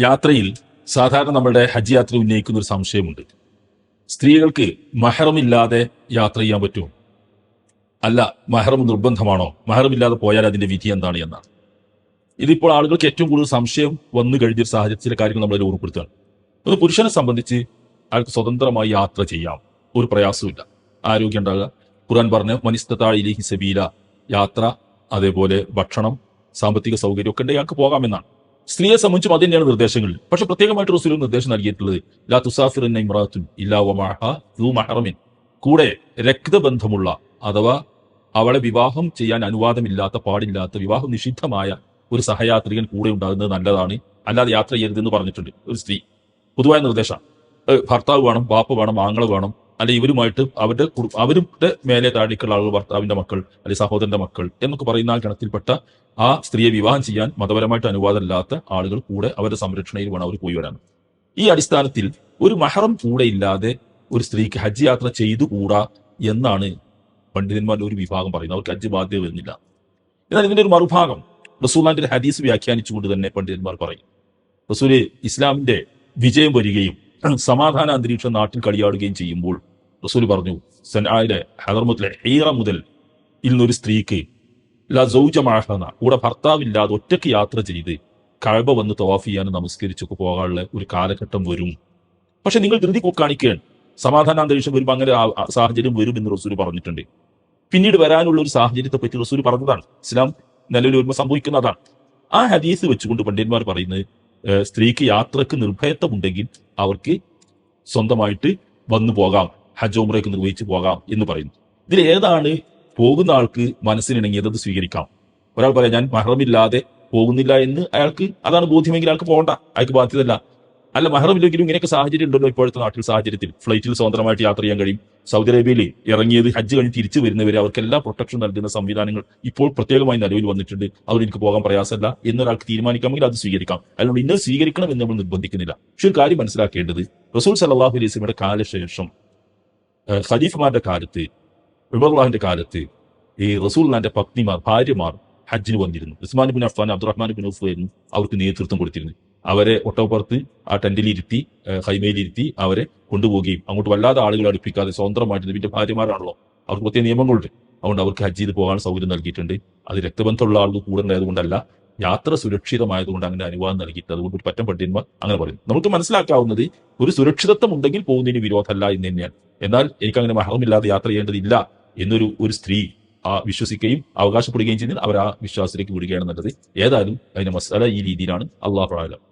യാത്രയിൽ സാധാരണ നമ്മളുടെ ഹജ്ജ് യാത്ര ഉന്നയിക്കുന്ന ഒരു സംശയമുണ്ട്. സ്ത്രീകൾക്ക് മഹറമില്ലാതെ യാത്ര ചെയ്യാൻ പറ്റുമോ? അല്ല മഹറം നിർബന്ധമാണോ? മഹറമില്ലാതെ പോയാൽ അതിന്റെ വിധി എന്താണ് എന്നാണ്. ഇതിപ്പോൾ ആളുകൾക്ക് ഏറ്റവും കൂടുതൽ സംശയം വന്നു കഴിഞ്ഞ ഒരു സാഹചര്യത്തിലെ കാര്യങ്ങൾ നമ്മളതിൽ ഓർമ്മപ്പെടുത്തുകയാണ്. അത് പുരുഷനെ സംബന്ധിച്ച് അയാൾക്ക് സ്വതന്ത്രമായി യാത്ര ചെയ്യാം. ഒരു പ്രയാസമില്ല ആരോഗ്യം ഉണ്ടാകുക. ഖുർആൻ പറഞ്ഞ മനിസ്തത്താഴിലേക്ക് സബീല. യാത്ര അതേപോലെ ഭക്ഷണം സാമ്പത്തിക സൗകര്യം ഒക്കെ ഉണ്ടെങ്കിൽ അയാൾക്ക് പോകാമെന്നാണ് സ്ത്രീയെ സംബന്ധിച്ചും അത് തന്നെയാണ് നിർദ്ദേശങ്ങൾ. പക്ഷെ പ്രത്യേകമായിട്ട് റസൂൽ നിർദ്ദേശം നൽകിയിട്ടുള്ളത് കൂടെ രക്തബന്ധമുള്ള അഥവാ അവളെ വിവാഹം ചെയ്യാൻ അനുവാദമില്ലാത്ത പാടില്ലാത്ത വിവാഹം നിഷിദ്ധമായ ഒരു സഹയാത്രികൻ കൂടെ ഉണ്ടാകുന്നത് നല്ലതാണ്. അല്ലാതെ യാത്ര ചെയ്യരുതെന്ന് പറഞ്ഞിട്ടുണ്ട് ഒരു സ്ത്രീ. പൊതുവായ നിർദ്ദേശം ഭർത്താവ് വേണം ബാപ്പ വേണം ആങ്ങൾ വേണം അല്ലെ ഇവരുമായിട്ട് അവരുടെ അവരുടെ മേലെ താഴേക്കുള്ള ആളുകൾ ഭർത്താവിന്റെ മക്കൾ അല്ലെ സഹോദരന്റെ മക്കൾ എന്നൊക്കെ പറയുന്ന ആ ഗണത്തിൽപ്പെട്ട ആ സ്ത്രീയെ വിവാഹം ചെയ്യാൻ മതപരമായിട്ട് അനുവാദമില്ലാത്ത ആളുകൾ കൂടെ അവരുടെ സംരക്ഷണയിൽ വേണം അവർ പോയി വരാൻ. ഈ അടിസ്ഥാനത്തിൽ ഒരു മഹറം കൂടെ ഇല്ലാതെ ഒരു സ്ത്രീക്ക് ഹജ്ജ് യാത്ര ചെയ്തുകൂടാ എന്നാണ് പണ്ഡിതന്മാരുടെ ഒരു വിഭാഗം പറയുന്നത്. അവർക്ക് ഹജ്ജ് ബാധ്യത വരുന്നില്ല. എന്നാൽ ഇതിന്റെ ഒരു മറുഭാഗം റസൂലാന്റെ ഒരു ഹദീസ് വ്യാഖ്യാനിച്ചുകൊണ്ട് തന്നെ പണ്ഡിതന്മാർ പറയും. റസൂൽ ഇസ്ലാമിന്റെ വിജയം വരികയും സമാധാന അന്തരീക്ഷം നാട്ടിൽ കളിയാടുകയും ചെയ്യുമ്പോൾ റസൂൽ പറഞ്ഞു സനായിലെ ഹദർമുത്തിലെ ഹീറ മുതൽ ഇന്നൊരു സ്ത്രീക്ക് ല സൗജമാഹന കൂടെ ഭർത്താവില്ലാതെ ഒറ്റയ്ക്ക് യാത്ര ചെയ്ത് കഴബ വന്ന് തവാഫ് ചെയ്യാനും നമസ്കരിച്ചൊക്കെ പോകാനുള്ള ഒരു കാലഘട്ടം വരും. പക്ഷെ നിങ്ങൾ ധൃതി കാണിക്കുകയാണ്. സമാധാന അന്തരീക്ഷം വരുമ്പോൾ അങ്ങനെ സാഹചര്യം വരും എന്ന് റസൂൽ പറഞ്ഞിട്ടുണ്ട്. പിന്നീട് വരാനുള്ള ഒരു സാഹചര്യത്തെ പറ്റി റസൂൽ പറഞ്ഞതാണ്. ഇസ്ലാം നിലവിൽ വരുമ്പോൾ സംഭവിക്കുന്നതാണ്. ആ ഹദീസ് വെച്ചുകൊണ്ട് പണ്ഡിതന്മാർ പറയുന്നത് സ്ത്രീക്ക് യാത്രയ്ക്ക് നിർഭയത്വമുണ്ടെങ്കിൽ അവർക്ക് സ്വന്തമായിട്ട് വന്നു പോകാം. ഹജ്ജ് ഉമ്രയ്ക്ക് നിർവഹിച്ചു പോകാം എന്ന് പറയുന്നു. ഇതിൽ ഏതാണ് പോകുന്ന ആൾക്ക് മനസ്സിനിണങ്ങിയത് അത് സ്വീകരിക്കാം. ഒരാൾ പറയാം ഞാൻ മഹറമില്ലാതെ പോകുന്നില്ല എന്ന് അയാൾക്ക് അതാണ് ബോധ്യമെങ്കിൽ അയാൾക്ക് പോകണ്ട. അയാൾക്ക് ബാധ്യതല്ല അല്ല മഹറമില്ലെങ്കിലും ഇങ്ങനെയൊക്കെ സാഹചര്യം ഉണ്ടല്ലോ ഇപ്പോഴത്തെ നാട്ടിൽ സാഹചര്യത്തിൽ. ഫ്ലൈറ്റിൽ സ്വതന്ത്രമായിട്ട് യാത്ര ചെയ്യാൻ കഴിയും. സൗദി അറേബ്യയിൽ ഇറങ്ങിയത് ഹജ്ജ് കഴിഞ്ഞ് തിരിച്ചു വരുന്നവരെ അവർക്ക് എല്ലാ പ്രൊട്ടക്ഷൻ നൽകുന്ന സംവിധാനങ്ങൾ ഇപ്പോൾ പ്രത്യേകമായി നിലവിൽ വന്നിട്ടുണ്ട്. അതുകൊണ്ട് എനിക്ക് പോകാൻ പ്രയാസമല്ല എന്നൊരാൾക്ക് തീരുമാനിക്കാമെങ്കിൽ അത് സ്വീകരിക്കാം. അതിനോട് ഇന്നത് സ്വീകരിക്കണം എന്ന് നമ്മൾ നിർബന്ധിക്കുന്നില്ല. പക്ഷെ ഒരു കാര്യം മനസ്സിലാക്കേണ്ടത് റസൂൽ സല്ലാഹു അലൈഹി സ്വലമിയുടെ കാലശേഷം ഖലീഫമാരുടെ കാലത്ത് ഉമർലാഹിന്റെ കാലത്ത് ഈ റസൂൽനാന്റെ പത്നിമാർ ഭാര്യമാർ ഹജ്ജിന് വന്നിരുന്നു. Usman bin Affan Abdurrahman bin Auf ആയിരുന്നു അവർക്ക് നേതൃത്വം കൊടുത്തിരുന്നു അവരെ ഒട്ടോപ്പുറത്ത് ആ ടെന്റിലിരുത്തി ഹൈമയിലിരുത്തി അവരെ കൊണ്ടുപോവുകയും അങ്ങോട്ട് വല്ലാതെ ആളുകൾ അടുപ്പിക്കാതെ സ്വതന്ത്രമായിട്ട് ഇതിന്റെ ഭാര്യമാരാണല്ലോ. അവർക്ക് പ്രത്യേക നിയമങ്ങളുണ്ട്. അതുകൊണ്ട് അവർക്ക് ഹജ്ജ് ചെയ്ത് പോകാൻ സൗകര്യം നൽകിയിട്ടുണ്ട്. അത് രക്തബന്ധമുള്ള ആളുകൾ കൂടെ ഉണ്ടായതുകൊണ്ടല്ല യാത്ര സുരക്ഷിതമായതുകൊണ്ട് അങ്ങനെ അനുവാദം നൽകിയിട്ട് അതുകൊണ്ട് ഒരു പറ്റം പണ്ഡിതന്മാർ അങ്ങനെ പറയുന്നു. നമുക്ക് മനസ്സിലാക്കാവുന്നത് ഒരു സുരക്ഷിതത്വം ഉണ്ടെങ്കിൽ പോകുന്നതിന് വിരോധമല്ല എന്ന് തന്നെയാണ്. എന്നാൽ എനിക്ക് അങ്ങനെ മഹറമില്ലാതെ യാത്ര ചെയ്യേണ്ടതില്ല എന്നൊരു ഒരു സ്ത്രീ ആ വിശ്വസിക്കുകയും അവകാശപ്പെടുകയും ചെയ്താൽ അവർ ആ വിശ്വാസത്തിലേക്ക് വിടുകയാണ് നല്ലത്. ഏതായാലും അതിന്റെ മസാല ഈ രീതിയിലാണ്. അള്ളാഹു ആലം